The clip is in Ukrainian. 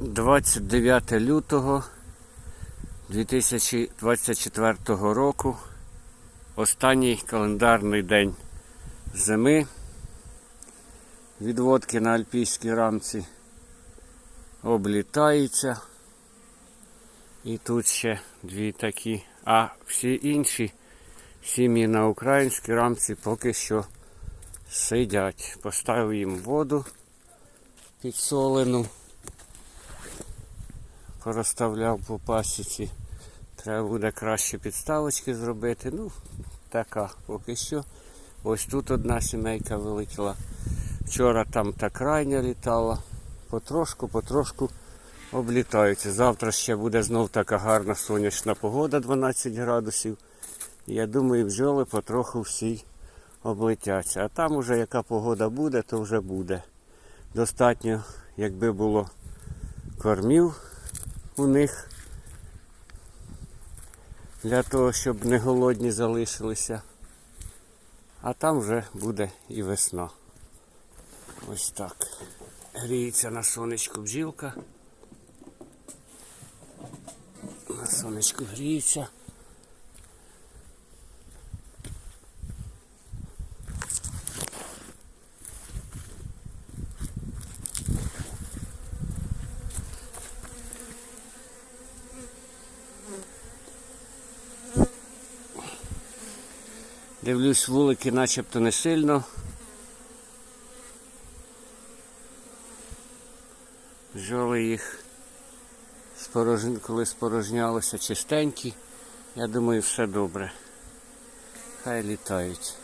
29 лютого 2024 року. Останній календарний день зими. Відводки на альпійській рамці облітаються. І тут ще дві такі. А всі інші сім'ї на українській рамці поки що сидять. Поставив їм воду підсолену. Порозставляв по пасіці. Треба буде краще підставочки зробити. Ну, така поки що. Ось тут одна сімейка вилетіла. Вчора там та крайня літала. Потрошку, потрошку облітаються. Завтра ще буде знов така гарна сонячна погода 12 градусів. Я думаю, бджоли потроху всі облетяться. А там уже яка погода буде, то вже буде. Достатньо, якби було кормів у них для того, щоб не голодні залишилися. А там вже буде і весна. Ось так. Гріється на сонечку бджілка. На сонечку гріється. Дивлюсь, вулики начебто не сильно. Жоли їх коли спорожнялися чистенькі. Я думаю, все добре. Хай літають.